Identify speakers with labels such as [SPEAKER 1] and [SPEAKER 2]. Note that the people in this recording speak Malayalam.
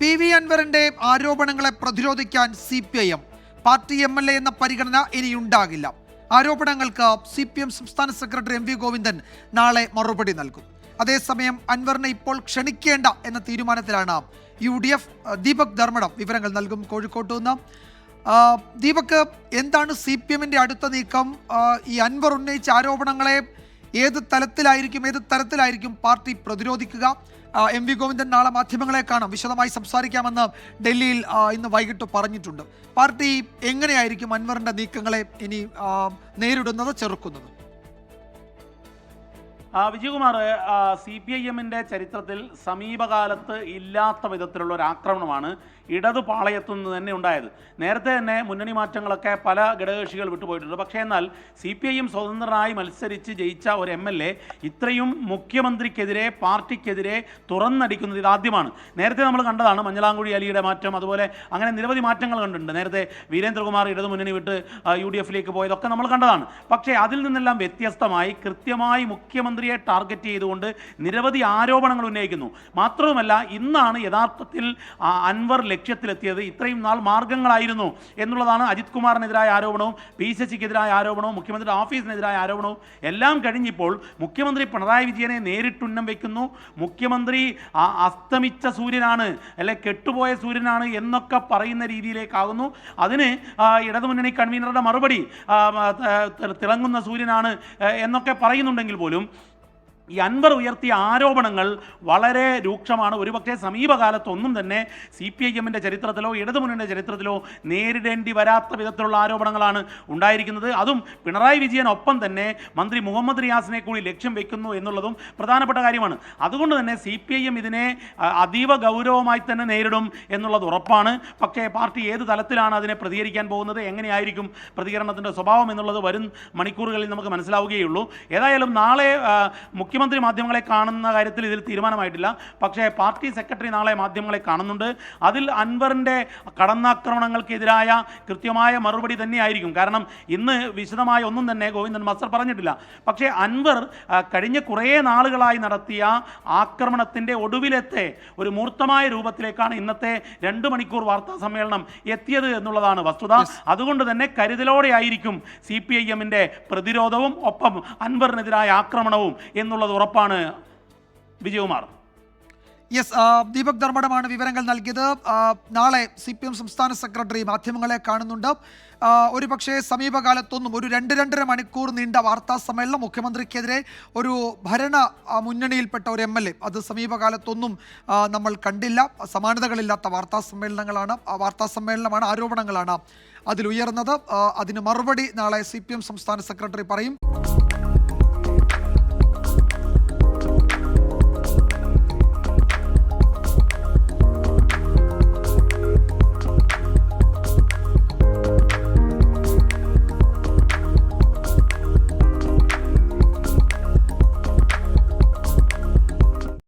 [SPEAKER 1] പി വി അൻവറിന്റെ ആരോപണങ്ങളെ പ്രതിരോധിക്കാൻ C P I M. Party M L A എന്ന പരിഗണന ഇനിയുണ്ടാകില്ല. ആരോപണങ്ങൾക്ക് സി പി എം സംസ്ഥാന സെക്രട്ടറി എം വി ഗോവിന്ദൻ നാളെ മറുപടി നൽകും. അതേസമയം അൻവറിനെ ഇപ്പോൾ ക്ഷണിക്കേണ്ട എന്ന തീരുമാനത്തിലാണ് U D F Deepak Dharmadam വിവരങ്ങൾ നൽകും കോഴിക്കോട്ട് നിന്ന്. ദീപക് എന്താണ് സി പി എമ്മിന്റെ അടുത്ത നീക്കം? ഈ അൻവർ ഉന്നയിച്ച ആരോപണങ്ങളെ ഏത് തലത്തിലായിരിക്കും ഏത് തരത്തിലായിരിക്കും പാർട്ടി പ്രതിരോധിക്കുക? എം വി ഗോവിന്ദൻ നാളെ മാധ്യമങ്ങളെ കാണാം. വിശദമായി സംസാരിക്കാമെന്ന് ഡൽഹിയിൽ ഇന്ന് വൈകിട്ട് പറഞ്ഞിട്ടുണ്ട്. പാർട്ടി എങ്ങനെയായിരിക്കും അൻവറിന്റെ നീക്കങ്ങളെ ഇനി നേരിടുന്നത് ചെറുക്കുന്നത്?
[SPEAKER 2] വിജയകുമാർ സി പി ഐ എമ്മിന്റെ ചരിത്രത്തിൽ സമീപകാലത്ത് ഇല്ലാത്ത വിധത്തിലുള്ള ഒരു ആക്രമണമാണ് ഇടതു പാളയത്തു നിന്ന് തന്നെ ഉണ്ടായത്. നേരത്തെ തന്നെ മുന്നണി മാറ്റങ്ങളൊക്കെ പല ഘടകകക്ഷികൾ വിട്ടുപോയിട്ടുണ്ട്. പക്ഷേ എന്നാൽ സി പി ഐ എം സ്വതന്ത്രനായി മത്സരിച്ച് ജയിച്ച ഒരു എം എൽ എ ഇത്രയും മുഖ്യമന്ത്രിക്കെതിരെ പാർട്ടിക്കെതിരെ തുറന്നടിക്കുന്നത് ഇതാദ്യമാണ് നേരത്തെ നമ്മൾ കണ്ടതാണ് മഞ്ഞളാങ്കുഴി അലിയുടെ മാറ്റം അതുപോലെ അങ്ങനെ നിരവധി മാറ്റങ്ങൾ കണ്ടിട്ടുണ്ട്. നേരത്തെ വീരേന്ദ്രകുമാർ ഇടതു മുന്നണി വിട്ട് യു ഡി എഫിലേക്ക് പോയതൊക്കെ നമ്മൾ കണ്ടതാണ്. പക്ഷേ അതിൽ നിന്നെല്ലാം വ്യത്യസ്തമായി കൃത്യമായി മുഖ്യമന്ത്രിയെ ടാർഗറ്റ് ചെയ്തുകൊണ്ട് നിരവധി ആരോപണങ്ങൾ ഉന്നയിക്കുന്നു. മാത്രവുമല്ല ഇന്നാണ് യഥാർത്ഥത്തിൽ അൻവർ ലക്ഷ്യത്തിലെത്തിയത്. ഇത്രയും നാൾ മാർഗങ്ങളായിരുന്നു എന്നുള്ളതാണ് അജിത് കുമാറിനെതിരായ ആരോപണവും പി സി സിക്കെതിരായ ആരോപണവും മുഖ്യമന്ത്രിയുടെ ഓഫീസിനെതിരായ ആരോപണവും എല്ലാം കഴിഞ്ഞിപ്പോൾ മുഖ്യമന്ത്രി പിണറായി വിജയനെ നേരിട്ടുന്നം വയ്ക്കുന്നു മുഖ്യമന്ത്രി അസ്തമിച്ച സൂര്യനാണ് അല്ലെ കെട്ടുപോയ സൂര്യനാണ് എന്നൊക്കെ പറയുന്ന രീതിയിലേക്കാകുന്നു. അതിന് ഇടതുമുന്നണി കൺവീനറുടെ മറുപടി തിളങ്ങുന്ന സൂര്യനാണ് എന്നൊക്കെ പറയുന്നുണ്ടെങ്കിൽ പോലും ഈ അൻവർ ഉയർത്തിയ ആരോപണങ്ങൾ വളരെ രൂക്ഷമാണ്. ഒരുപക്ഷെ സമീപകാലത്തൊന്നും തന്നെ സി പി ഐ എമ്മിന്റെ ചരിത്രത്തിലോ ഇടതുമുന്നണിയുടെ ചരിത്രത്തിലോ നേരിടേണ്ടി വരാത്ത വിധത്തിലുള്ള ആരോപണങ്ങളാണ് ഉണ്ടായിരിക്കുന്നത്. അതും പിണറായി വിജയനൊപ്പം തന്നെ മന്ത്രി മുഹമ്മദ് റിയാസിനെ കൂടി ലക്ഷ്യം വെക്കുന്നു എന്നുള്ളതും പ്രധാനപ്പെട്ട കാര്യമാണ്. അതുകൊണ്ട് തന്നെ സി പി ഐ എം ഇതിനെ അതീവ ഗൗരവമായി തന്നെ നേരിടും എന്നുള്ളത് ഉറപ്പാണ്. പക്ഷേ പാർട്ടി ഏത് തലത്തിലാണ് അതിനെ പ്രതികരിക്കാൻ പോകുന്നത് എങ്ങനെയായിരിക്കും പ്രതികരണത്തിന്റെ സ്വഭാവം എന്നുള്ളത് വരും മണിക്കൂറുകളിൽ നമുക്ക് മനസ്സിലാവുകയുള്ളൂ. ഏതായാലും നാളെ ആ, മുഖ്യമന്ത്രി മാധ്യമങ്ങളെ കാണുന്ന കാര്യത്തിൽ ഇതിൽ തീരുമാനമായിട്ടില്ല. പക്ഷേ പാർട്ടി സെക്രട്ടറി നാളെ മാധ്യമങ്ങളെ കാണുന്നുണ്ട്. അതിൽ അൻവറിന്റെ കടന്നാക്രമണങ്ങൾക്കെതിരായ കൃത്യമായ മറുപടി തന്നെയായിരിക്കും. കാരണം ഇന്ന് വിശദമായ ഒന്നും തന്നെ ഗോവിന്ദൻ മാസ്റ്റർ പറഞ്ഞിട്ടില്ല. പക്ഷേ അൻവർ കഴിഞ്ഞ കുറേ നാളുകളായി നടത്തിയ ആക്രമണത്തിന്റെ ഒടുവിലത്തെ ഒരു മൂർത്തമായ രൂപത്തിലേക്കാണ് ഇന്നത്തെ രണ്ട് മണിക്കൂർ വാർത്താ സമ്മേളനം എത്തിയത് എന്നുള്ളതാണ് വസ്തുത. അതുകൊണ്ട് തന്നെ കരുതലോടെ ആയിരിക്കും സി പി ഐ എമ്മിന്റെ പ്രതിരോധവും ഒപ്പം അൻവറിനെതിരായ ആക്രമണവും എന്നുള്ളത് ഉറപ്പാണ് വിജയകുമാർ.
[SPEAKER 1] യെസ് ദീപക് ധർമ്മടമാണ് വിവരങ്ങൾ നൽകിയത്. നാളെ സി പി എം സംസ്ഥാന സെക്രട്ടറി മാധ്യമങ്ങളെ കാണുന്നുണ്ട്. ഒരു പക്ഷേ സമീപകാലത്തൊന്നും ഒരു രണ്ട് രണ്ടര മണിക്കൂർ നീണ്ട വാർത്താ സമ്മേളനം മുഖ്യമന്ത്രിക്കെതിരെ ഒരു ഭരണ മുന്നണിയിൽപ്പെട്ട ഒരു എം എൽ എ. അത് സമീപകാലത്തൊന്നും നമ്മൾ കണ്ടില്ല. സമാനതകളില്ലാത്ത വാർത്താ സമ്മേളനങ്ങളാണ് വാർത്താ സമ്മേളനമാണ് ആരോപണങ്ങളാണ് അതിലുയർന്നത്. അതിന് മറുപടി നാളെ സി സംസ്ഥാന സെക്രട്ടറി പറയും.